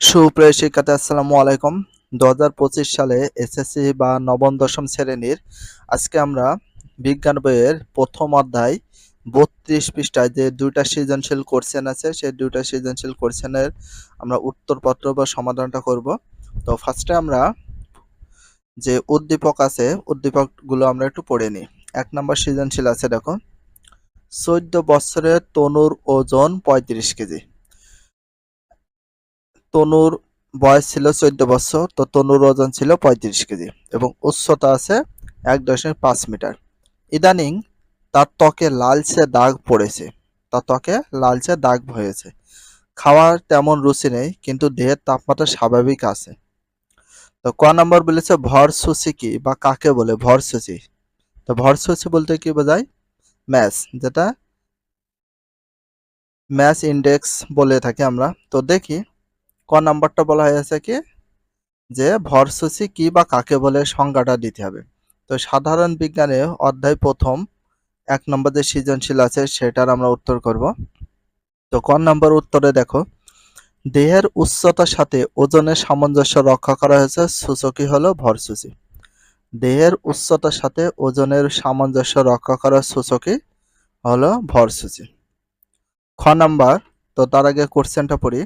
সুপ্রিয় শিক্ষার্থী, আসসালামু আলাইকুম। দু পঁচিশ সালে এসএসসি বা নবম, দশম শ্রেণির আজকে আমরা বিজ্ঞান বইয়ের প্রথম অধ্যায় বত্রিশ পৃষ্ঠায় যে দুইটা সৃজনশীল কোশ্চেন আছে, সেই দুইটা সৃজনশীল কোশ্চেনের আমরা উত্তরপত্র বা সমাধানটা করব। তো ফার্স্টে আমরা যে উদ্দীপক আছে, উদ্দীপকগুলো আমরা একটু পড়ে নিই। এক নম্বর সৃজনশীল আছে, দেখো। চোদ্দ বছরের তনুর ওজন পঁয়ত্রিশ কেজি। তনুর বয়স ছিল চোদ্দ বছর, তো তনুর ওজন ছিল পঁয়ত্রিশ কেজি এবং উচ্চতা আছে এক দশমিক পাঁচ মিটার। ইদানিং তার ত্বকে লালচে দাগ পড়েছে। তার ত্বকে লালচে দাগ হয়েছে। খাওয়ার তেমন রুচি নেই, কিন্তু দেহের তাপমাত্রা স্বাভাবিক আছে। তো ক নম্বর বলেছে ভর সূচি কি বা কাকে বলে? ভর সূচি। তো ভর সূচি বলতে কি বোঝায়? ম্যাস যেটা ম্যাস ইন্ডেক্স বলে থাকি আমরা। তো দেখি ক নাম্বারটা বলা হয়েছে কি? যে ভরসূচি কি বা কাকে বলে সংজ্ঞাটা দিতে হবে। তো সাধারণ বিজ্ঞানে অধ্যায় প্রথম এক নম্বর যে সৃজনশীল আছে সেটার আমরা উত্তর করব। তো ক নম্বর উত্তরে দেখো, দেহের উচ্চতার সাথে ওজনের সামঞ্জস্য রক্ষা করা হয়েছে, সূচকই হলো ভরসূচি। দেহের উচ্চতার সাথে ওজনের সামঞ্জস্য রক্ষা করার সূচকই হলো ভরসূচি। খ নাম্বার, তো তার আগে কোশ্চেনটা পড়ি।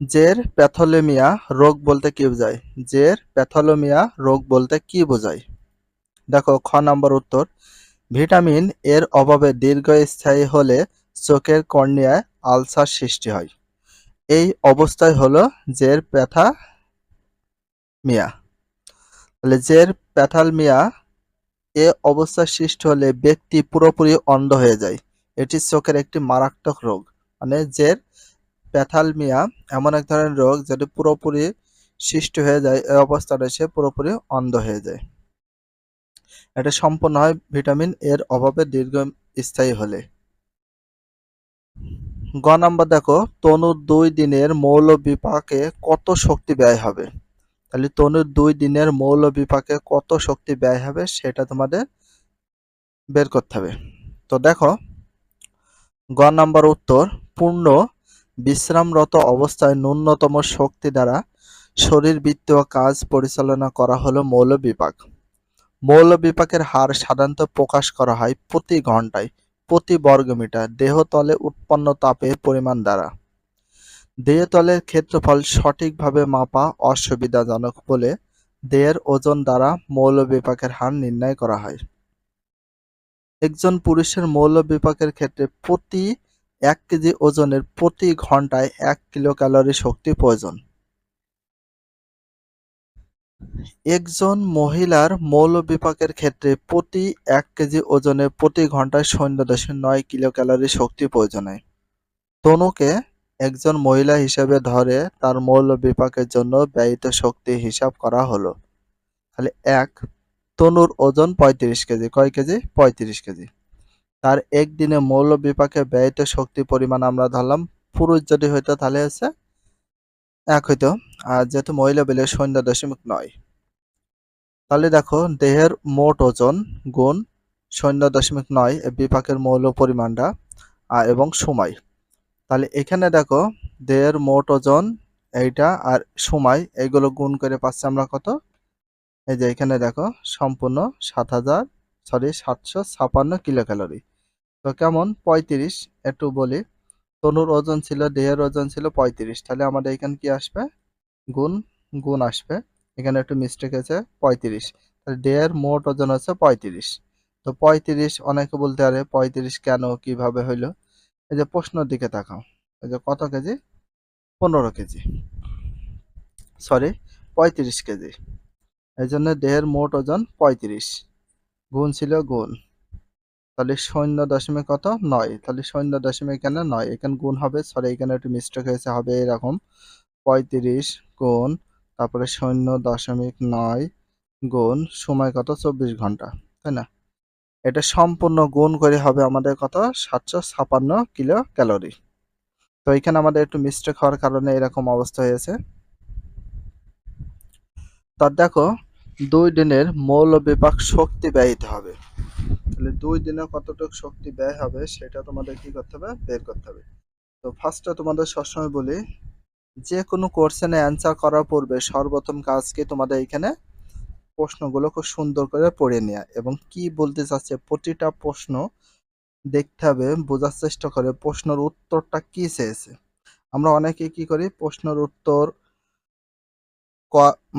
জের প্যাথোলেমিয়া রোগ বলতে কি বোঝায়? জের প্যাথোলেমিয়া রোগ বলতে কি বোঝায়? দেখো, খ নম্বর উত্তর। ভিটামিন এর অভাবে দীর্ঘস্থায়ী হলে চোখের কর্নিয়ায় আলসার সৃষ্টি হয়। এই অবস্থায় হলো জের প্যাথা মিয়া তাহলে জের প্যাথালমিয়া এ অবস্থা সৃষ্টি হলে ব্যক্তি পুরোপুরি অন্ধ হয়ে যায়। এটি চোখের একটি মারাত্মক রোগ। মানে জের প্যাথালমিয়া এমন এক ধরনের রোগ যেটি পুরোপুরি সৃষ্টি হয়ে যায় এই অবস্থাটা সে পুরোপুরি অন্ধ হয়ে যায়। এটা সম্পন্ন হয় ভিটামিন এর অভাবে দীর্ঘ স্থায়ী হলে। গ নাম্বার দেখো তনুর দুই দিনের মৌল বিপাকে কত শক্তি ব্যয় হবে? তাহলে তনুর দুই দিনের মৌল বিপাকে কত শক্তি ব্যয় হবে সেটা তোমাদের বের করতে হবে। তো দেখো, গ নাম্বার উত্তর, পূর্ণ বিশ্রামরত অবস্থায় ন্যূনতম শক্তি দ্বারা শরীরবৃত্তীয় কাজ পরিচালনা করা হলো মৌল বিপাক। মৌল বিপাকের হার সাধারণত প্রকাশ করা হয় প্রতি ঘন্টায় প্রতি বর্গমিটার দেহতলে উৎপন্ন তাপের পরিমাণ দ্বারা। দেহতলের ক্ষেত্রফল সঠিকভাবে মাপা অসুবিধাজনক বলে দেহের ওজন দ্বারা মৌল বিপাকের হার নির্ণয় করা হয়। একজন পুরুষের মৌল বিপাকের ক্ষেত্রে প্রতি এক কেজি ওজনের প্রতি ঘন্টায় এক কিলো ক্যালোরি শক্তি প্রয়োজন। একজন মহিলার মৌল বিপাকের ক্ষেত্রে প্রতি এক কেজি ওজনে প্রতি ঘন্টায় শূন্য দশমিক নয় কিলো ক্যালোরি শক্তি প্রয়োজন। হয় তনুকে একজন মহিলা হিসেবে ধরে তার মৌল বিপাকের জন্য ব্যয়িত শক্তি হিসাব করা হলো। তাহলে এক, তনুর ওজন পঁয়ত্রিশ কেজি। কয় কেজি? পঁয়ত্রিশ কেজি। তার একদিনে মৌল বিপাকে ব্যয়িত শক্তি পরিমাণ আমরা ধরলাম, পুরুষ যদি হইতো তাহলে হচ্ছে এক হইতো, আর যেহেতু মহিলা বেলে শূন্য দশমিক নয়। তাহলে দেখো, দেহের মোট ওজন গুণ শূন্য দশমিক নয় বিপাকের মৌল পরিমাণটা এবং সময়। তাহলে এখানে দেখো, দেহের মোট ওজন এইটা আর সময় এইগুলো গুণ করে পাচ্ছি আমরা কত? এই যে এখানে দেখো, সম্পূর্ণ সাত হাজার, সরি, সাতশো ছাপান্ন কিলো ক্যালোরি তো কেমন? পঁয়ত্রিশ, একটু বলি। তনুর ওজন ছিল, দেহের ওজন ছিল পঁয়ত্রিশ। তাহলে আমাদের এখানে কি আসবে? গুণ গুণ আসবে। এখানে একটু মিস্টেক আছে, পঁয়ত্রিশ। তাহলে দেহের মোট ওজন হচ্ছে পঁয়ত্রিশ। তো পঁয়ত্রিশ অনেকে বলতে পারে, পঁয়ত্রিশ কেন, কীভাবে হইল? এই যে প্রশ্নের দিকে তাকাও। এই যে কত কেজি? পনেরো কেজি। সরি পঁয়ত্রিশ কেজি। এই জন্য দেহের মোট ওজন পঁয়ত্রিশ। গুণ ছিল গুণ। তাহলে শূন্য দশমিক কত? নয়। তাহলে শূন্য দশমিক এখানে নয়। এখানে গুণ হবে সরি এখানে একটু মিস্টেক হয়েছে, হবে এরকম। পঁয়ত্রিশ গুণ, তারপরে শূন্য দশমিক নয় গুণ, সময় কত? চব্বিশ ঘণ্টা, তাই না? এটা সম্পূর্ণ গুণ করে হবে আমাদের কত? সাতশো ছাপান্ন কিলো ক্যালোরি তো এখানে আমাদের একটু মিস্টেক হওয়ার কারণে এরকম অবস্থা হয়েছে। তার দেখো দুই দিনের মৌল বিপাক শক্তি ব্যয়িত হবে। তাহলে দুই দিনে কতটুকু শক্তি ব্যয় হবে সেটা তোমাদের কি করতে হবে? বের করতে হবে। তো ফার্স্টে তোমাদের সবসময় বলি, যে কোনো কোশ্চেনে অ্যান্সার করার পূর্বে সর্বপ্রথম কাজ কি তোমাদের এখানে? প্রশ্নগুলো খুব সুন্দর করে পড়ে নেওয়া এবং কি বলতে চাচ্ছে প্রতিটা প্রশ্ন দেখতে হবে, বোঝার চেষ্টা করে প্রশ্নের উত্তরটা কি চেয়েছে। আমরা অনেকে কি করি? প্রশ্নের উত্তর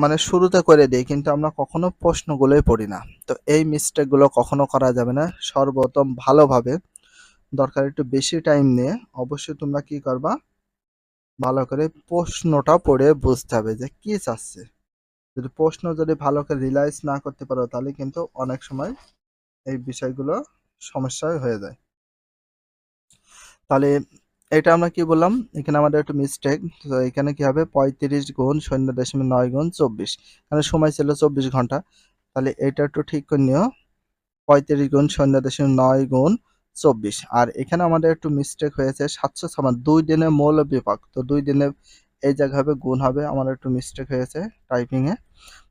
মানে শুরুতে করে দিই, কিন্তু আমরা কখনো প্রশ্নগুলোই পড়ি না। তো এই মিস্টেকগুলো কখনো করা যাবে না। সর্বপ্রথম ভালোভাবে দরকার একটু বেশি টাইম নিয়ে অবশ্যই তোমরা কি করবা? ভালো করে প্রশ্নটা পড়ে বুঝতে হবে যে কি চাচ্ছে। যদি প্রশ্ন যদি ভালো করে রিলাইজ না করতে পারো, তাহলে কিন্তু অনেক সময় এই বিষয়গুলো সমস্যায় হয়ে যায়। তাহলে এটা আমরা কি বললাম? এখানে আমাদের একটু মিস্টেক তো এখানে কি হবে? পঁয়ত্রিশ গুণ শূন্য দশমিক নয় গুণ চব্বিশ। এখানে সময় ছিল চব্বিশ ঘণ্টা। তাহলে এটা একটু ঠিক করে নিও। পঁয়ত্রিশ গুণ শূন্য দশমিক নয় গুণ চব্বিশ। আর এখানে আমাদের একটু মিস্টেক হয়েছে সাতশো ছাপান্ন। দুই দিনে মৌল বিভাগ। তো দুই দিনে এই জায়গা হবে গুণ হবে। আমার একটু মিস্টেক হয়েছে টাইপিংয়ে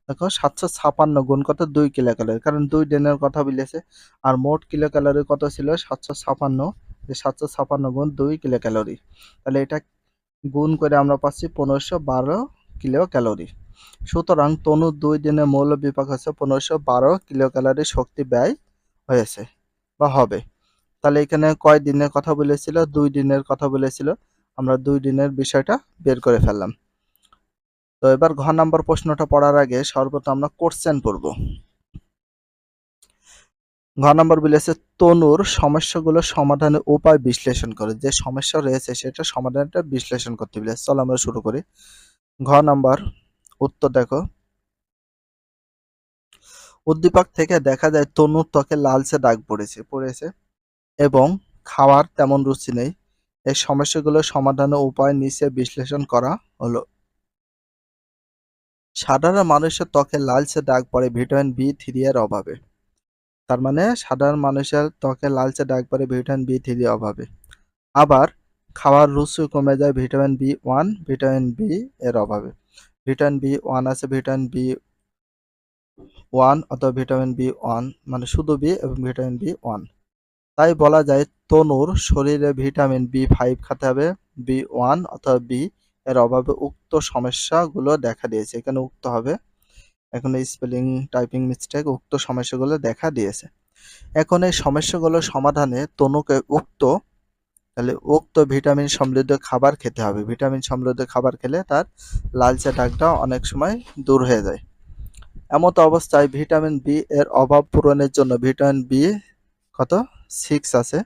দেখো, সাতশো ছাপান্ন গুণ কত? দুই কিলো ক্যালোরি কারণ দুই দিনের কথা বলেছে। আর মোট কিলো ক্যালোরি কত ছিল? সাতশো ছাপান্ন। যে সাতশো ছাপান্ন গুণ দুই কিলো ক্যালোরি তাহলে এটা গুণ করে আমরা পাচ্ছি পনেরোশো বারো কিলো ক্যালোরি সুতরাং তনু দুই দিনে মৌল বিপাক হচ্ছে পনেরোশো বারো কিলো ক্যালোরি শক্তি ব্যয় হয়েছে বা হবে। তাহলে এখানে কয় দিনের কথা বলেছিল? দুই দিনের কথা বলেছিল। আমরা দুই দিনের বিষয়টা বের করে ফেললাম। তো এবার ঘ নাম্বার প্রশ্নটা পড়ার আগে সর্বপ্রথম আমরা কোশ্চেন পড়ব। ঘ নম্বর বলেছে তনুর সমস্যাগুলো সমাধানের উপায় বিশ্লেষণ করে। যে সমস্যা রয়েছে সেটা সমাধানটা বিশ্লেষণ করতে বলেছে চলো আমরা শুরু করি। ঘ নাম্বার, উত্তর দেখো। উদ্দীপক থেকে দেখা যায় তনুর ত্বকে লালচে দাগ পড়েছে পড়েছে এবং খাওয়ার তেমন রুচি নেই। এই সমস্যাগুলো সমাধানের উপায় নিচে বিশ্লেষণ করা হলো। সাধারণ মানুষের ত্বকে লালচে দাগ পড়ে, ভিটামিন বি থ্রি এর অভাবে। তার মানে সাধারণ মানুষের ত্বকে লালচে দাগ পড়ে ভিটামিন বি থ্রি অভাবে। আবার খাওয়ার রুচি কমে যায় vitamin B one vitamin B এর অভাবে। ভিটামিন বি ওয়ান আছে, ভিটামিন বি ওয়ান অথবা ভিটামিন বি ওয়ান মানে শুধু বি এবং ভিটামিন বি ওয়ান তাই বলা যায় তনুর শরীরে ভিটামিন বি ফাইভ খেতে হবে বি ওয়ান অথবা বি এর অভাবে উক্ত সমস্যাগুলো দেখা দিয়েছে। এখানে উক্ত হবে এখন এই স্পেলিং টাইপিং মিস্টেক উক্ত সমস্যাগুলো দেখা দিয়েছে। এখন এই সমস্যাগুলো সমাধানে তনুকে উক্ত, তাহলে উক্ত ভিটামিন সমৃদ্ধ খাবার খেতে হবে। ভিটামিন সমৃদ্ধ খাবার খেলে তার লালচে দাগটা অনেক সময় দূর হয়ে যায়। এমত অবস্থায় ভিটামিন বি এর অভাব পূরণের জন্য ভিটামিন বি কত? সিক্স আছে।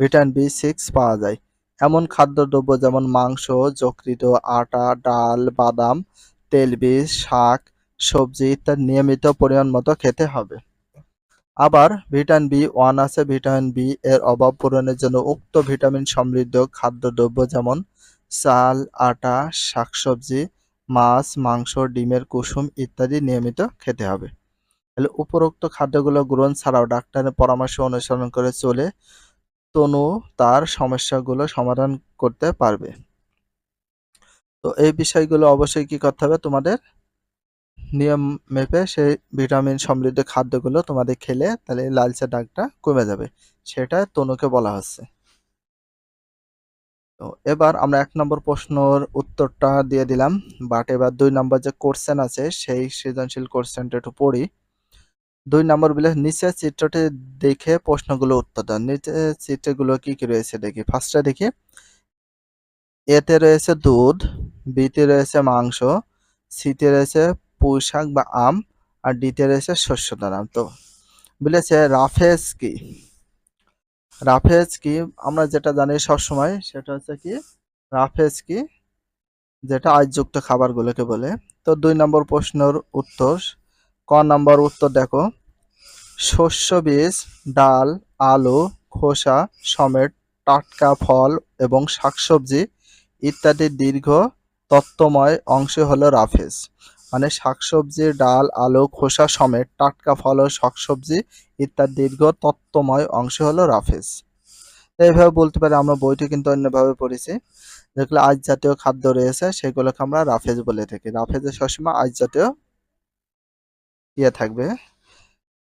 ভিটামিন বি সিক্স পাওয়া যায়। এমন খাদ্যদ্রব্য যেমন মাংস যকৃত আটা, ডাল, বাদাম তেলবীজ শাক সবজি ইত্যাদি নিয়মিত পরিমাণ মতো খেতে হবে। আবার ভিটামিন বি ওয়ান আছে। ভিটামিন বি এর অভাব পূরণের জন্য উক্ত ভিটামিন সমৃদ্ধ খাদ্যদ্রব্য যেমন চাল, আটা, শাকসবজি, মাছ, মাংস, ডিমের কুসুম ইত্যাদি নিয়মিত খেতে হবে। তাহলে উপরোক্ত খাদ্যগুলো গ্রহণ ছাড়াও ডাক্তারের পরামর্শ অনুসরণ করে চলে তনু তার সমস্যাগুলো সমাধান করতে পারবে। তো এই বিষয়গুলো অবশ্যই কি করতে হবে তোমাদের নিয়ম মেপে সেই ভিটামিন সমৃদ্ধ খাদ্যগুলো তোমাদের খেলে তাহলে লালচে দাগটা কমে যাবে। সেটা তনুকে বলা হচ্ছে। তো এবার আমরা এক নম্বর প্রশ্নর উত্তরটা দিয়ে দিলাম বাট এবার দুই নম্বর যে কোশ্চেন আছে, সেই সৃজনশীল কোশ্চেনটা একটু পড়ি। দুই নম্বর বলে নিচে চিত্রটি দেখে প্রশ্নগুলো উত্তর দেন নিচে চিত্রগুলো কি কি রয়েছে দেখি। ফার্স্টে দেখি, এতে রয়েছে দুধ বিতে রয়েছে মাংস সিতে রয়েছে পুঁই শাক বা আম আর ডিতে রয়েছে শস্য দানা তো বলেছে রাফেজ কি? রাফেজ কি? আমরা যেটা জানি সবসময় সেটা হচ্ছে কি রাফেজ কি? যেটা আজযুক্ত খাবারগুলোকে বলে। তো দুই নম্বর প্রশ্নের উত্তর, ক নম্বর উত্তর দেখো। শস্য বীজ, ডাল, আলু, খোসা সমেত টাটকা ফল এবং শাকসবজি ইত্যাদি দীর্ঘ তত্ত্বময় অংশ হলো রাফেজ। মানে শাকসবজি, ডাল, আলু, খোসা সমেত টাটকা ফল ও শাকসবজি ইত্যাদি দীর্ঘ তত্ত্বময় অংশ হলো রাফেজ। এইভাবে বলতে পারি আমরা বইটি কিন্তু অন্যভাবে পড়েছি। যেগুলো আজ জাতীয় খাদ্য রয়েছে, সেগুলোকে আমরা রাফেজ বলে থাকি। রাফেজের সবসময় আজ জাতীয় ইয়ে থাকবে।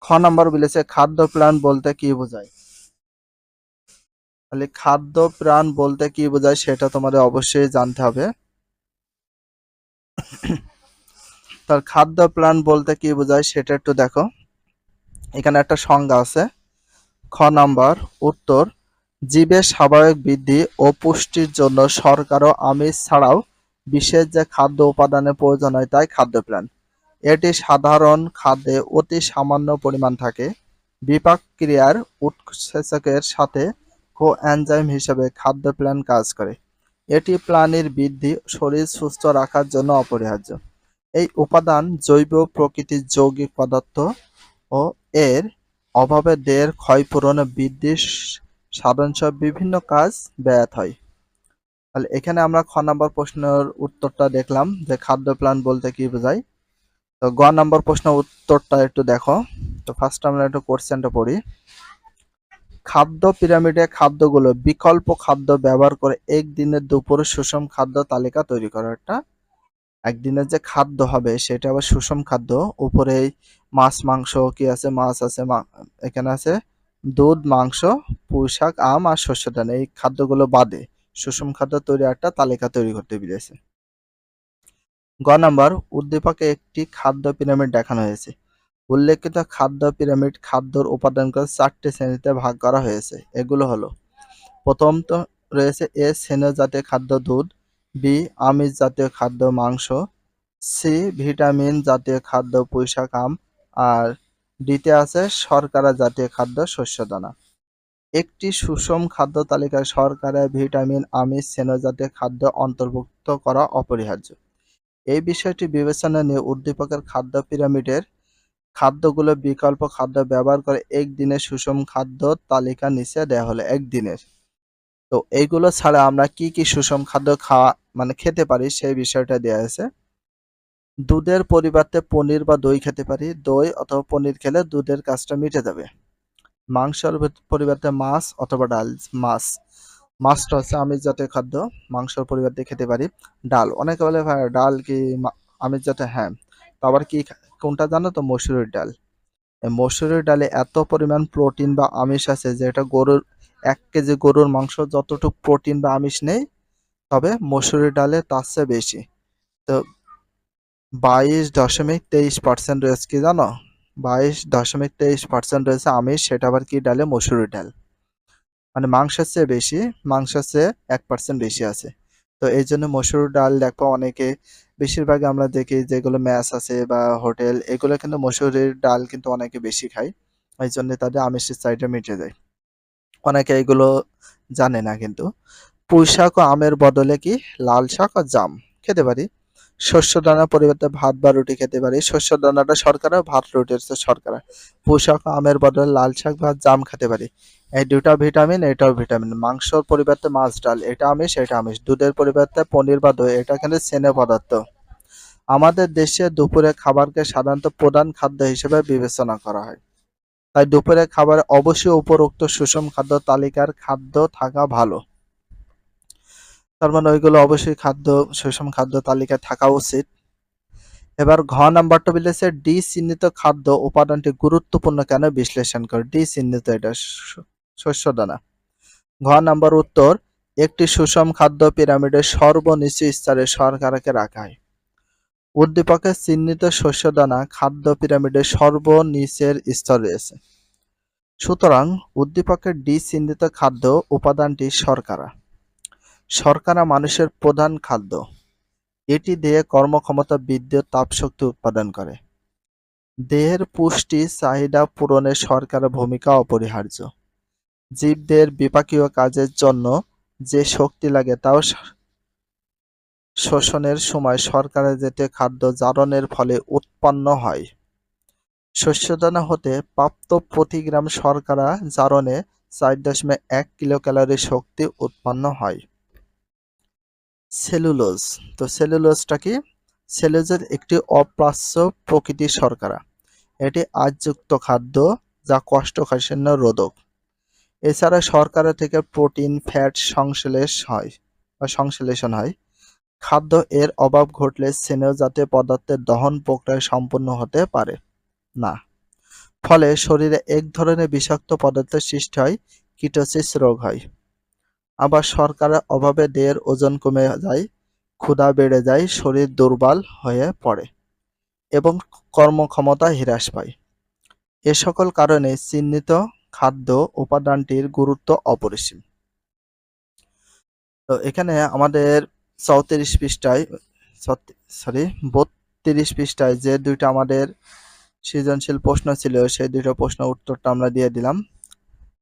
খ নম্বর বলেছে খাদ্য প্রাণ বলতে কি বোঝায়? তাহলে খাদ্য প্রাণ বলতে কি বোঝায় সেটা তোমাদের অবশ্যই জানতে হবে। তার খাদ্য প্ল্যান বলতে কি বোঝায় সেটা একটু দেখো। এখানে একটা সংজ্ঞা আছে। খ নাম্বার, উত্তর, জীবের স্বাভাবিক বৃদ্ধি ও পুষ্টির জন্য সরকার ও আমিষ ছাড়াও বিশেষ যে খাদ্য উপাদানের প্রয়োজন হয় তাই খাদ্য প্ল্যান এটি সাধারণ খাদ্যে অতি সামান্য পরিমাণ থাকে। বিপাক ক্রিয়ার উৎসেচকের সাথে কো এনজাইম হিসেবে খাদ্য প্ল্যান কাজ করে। এটি প্রাণীর বৃদ্ধি, শরীর সুস্থ রাখার জন্য অপরিহার্য। এই উপাদান জৈব প্রকৃতির যৌগিক পদার্থ ও এর অভাবে দেহের ক্ষয়পূরণ বৃদ্ধি সাধনসহ বিভিন্ন কাজ ব্যাহত হয়। তাহলে এখানে আমরা খ নম্বর প্রশ্নের উত্তরটা দেখলাম যে খাদ্য প্ল্যান বলতে কি বোঝায়? তো গ নম্বর প্রশ্ন উত্তরটা একটু দেখো। তো ফার্স্ট আমরা একটু কোশ্চেনটা পড়ি। খাদ্য পিরামিডে খাদ্যগুলো বিকল্প খাদ্য ব্যবহার করে একদিনের দুপুরে সুষম খাদ্য তালিকা তৈরি করা। একটা একদিনের যে খাদ্য হবে, সেটা আবার সুষম খাদ্য। উপরে মাছ, মাংস কি আছে? মাছ আছে এখানে আছে দুধ, মাংস পুঁইশাক আম আর শস্য দানা। এই খাদ্যগুলো বাদে সুষম খাদ্য তৈরি একটা তালিকা তৈরি করতে পেরেছে। গ নাম্বার, উদ্দীপকে একটি খাদ্য পিরামিড দেখানো হয়েছে। উল্লেখিত খাদ্য পিরামিড খাদ্যর উপাদানকে চারটি শ্রেণীতে ভাগ করা হয়েছে। এগুলো হলো প্রথম তো রয়েছে এ স্নেহ জাতীয় খাদ্য দুধ বি আমিষ জাতীয় খাদ্য, মাংস। সি ভিটামিন জাতীয় খাদ্য, পুঁইশাক, আম। আর ডিতে আছে শর্করা জাতীয় খাদ্য, শস্য দানা। একটি সুষম খাদ্য তালিকায় শর্করা, ভিটামিন, আমিষ স্নেহ জাতীয় খাদ্য অন্তর্ভুক্ত করা অপরিহার্য। এই বিষয়টি বিবেচনা নিয়ে উদ্দীপকের খাদ্য পিরামিডের খাদ্যগুলো বিকল্প খাদ্য ব্যবহার করে একদিনের সুষম খাদ্য তালিকা নিচে দেওয়া হলো। একদিনের। তো এইগুলো ছাড়া আমরা কি কি সুষম খাদ্য খাওয়া মানে খেতে পারি সেই বিষয়টা দেওয়া আছে। দুধের পরিবর্তে পনির বা দই খেতে পারি। দই অথবা পনির খেলে দুধের কাজটা মিটে যাবে। মাংসের পরিবর্তে মাছ অথবা ডাল, মাছ। মাছটা হচ্ছে আমিষ জাতীয় খাদ্য, মাংসর পরিবর্তে খেতে পারি। ডাল, অনেকে বলে ডাল কি আমিষ জাতীয়? হ্যাঁ। আবার কি কোনটা জানো তো? মসুরের ডাল। মসুরের ডালে এত পরিমাণ প্রোটিন বা আমিষ আছে যে এটা গরুর এক কেজি গরুর মাংস যতটুকু প্রোটিন বা আমিষ নেই, তবে মসুরের ডালে তার চেয়ে বেশি। তো বাইশ দশমিক তেইশ পার্সেন্ট রয়েছে কি জানো? বাইশ দশমিক তেইশ পার্সেন্ট রয়েছে আমিষ, সেটা আবার কি ডালে? মসুরের ডাল। মানে মাংসের চেয়ে বেশি, মাংসের চেয়ে এক পার্সেন্ট বেশি আছে। তো এই জন্য মসুর ডাল দেখো অনেকে বেশিরভাগ আমরা দেখি যেগুলো ম্যাচ আছে বা হোটেল, এগুলো কিন্তু মসুরের ডাল কিন্তু অনেকে বেশি খায়। এই জন্য তাদের আমিষের চাহিদা মিটে যায়। অনেকে এগুলো জানে না কিন্তু। পুঁই শাক ও আমের বদলে কি লাল শাক ও জাম? খেতে পারি। শস্য দানা পরিবর্তে ভাত বা রুটি খেতে পারি। শস্য দানাটা শর্করা ভাত রুটি হচ্ছে শর্করা পুঁই শাক আমের বদলে লাল শাক বা জাম খেতে পারি। এই দুটা ভিটামিন, এটাও ভিটামিন। মাংসর পরিবর্তে মাছ, ডাল, এটা আমিষ এটা আমিষ। দুধের পরিবর্তে পনির বা দই, এটা কিন্তু স্নেহ পদার্থ। আমাদের দেশে দুপুরে খাবারকে সাধারণত প্রধান খাদ্য হিসেবে বিবেচনা করা হয়। তাই দুপুরে খাবারে অবশ্যই উপরোক্ত সুষম খাদ্য তালিকার খাদ্য থাকা ভালো। তার মানে ওইগুলো অবশ্যই খাদ্য, সুষম খাদ্য তালিকায় থাকা উচিত। এবার ঘ নাম্বারটা বলেছে ডি চিহ্নিত খাদ্য উপাদানটি গুরুত্বপূর্ণ কেন বিশ্লেষণ করে। ডি চিহ্নিত, এটা শস্য দানা। ঘ নাম্বার উত্তর, একটি সুষম খাদ্য পিরামিডের সর্বনিচু স্তরে সরকারকে রাখা হয়। উদ্দীপকের চিহ্নিত শস্য দানা খাদ্য পিরামিডের সর্বনিচের স্তর রয়েছে। সুতরাং উদ্দীপকের ডি চিহ্নিত খাদ্য উপাদানটি শর্করা। শর্করা মানুষের প্রধান খাদ্য। এটি দেহে কর্মক্ষমতা, বৃদ্ধি তাপশক্তি উৎপাদন করে। দেহের পুষ্টি চাহিদা পূরণে শর্করার ভূমিকা অপরিহার্য। জীবদের বিপাকীয় কাজের জন্য যে শক্তি লাগে তাও শোষণের সময় শর্করা জাতীয় খাদ্য জারণের ফলে উৎপন্ন হয়। শস্যদানা হতে প্রাপ্ত প্রতি গ্রাম শর্করা জারণে চার দশমিক এক কিলো ক্যালোরি শক্তি উৎপন্ন হয়। সেলুলোজ, তো সেলুলোজটা কি? সেলুলোজের একটি অপ্রাচ্য প্রকৃতির শর্করা। এটি আজযুক্ত খাদ্য যা কোষ্ঠকাঠিন্য রোধক। এছাড়া শর্করা থেকে প্রোটিন, ফ্যাট সংশ্লেষ হয় বা সংশ্লেষণ হয়। খাদ্য এর অভাব ঘটলে স্নেহ জাতীয় পদার্থের দহন প্রক্রিয়া সম্পূর্ণ হতে পারে। না। ফলে শরীরে এক ধরনের বিষাক্ত পদার্থের সৃষ্টি হয়, কিটোসিস রোগ হয়। আবার শর্করার অভাবে দেহের ওজন কমে যায়, ক্ষুধা বেড়ে যায়, শরীর দুর্বল হয়ে পড়ে এবং কর্মক্ষমতা হ্রাস পায়। এ সকল কারণে চিহ্নিত খাদ্য উপাদানটির গুরুত্ব অপরিসীম। তো এখানে আমাদের চৌত্রিশ পৃষ্ঠায় সরি বত্রিশ পৃষ্ঠায় যে দুইটা আমাদের সৃজনশীল প্রশ্ন ছিল, সেই দুইটা প্রশ্ন উত্তরটা আমরা দিয়ে দিলাম।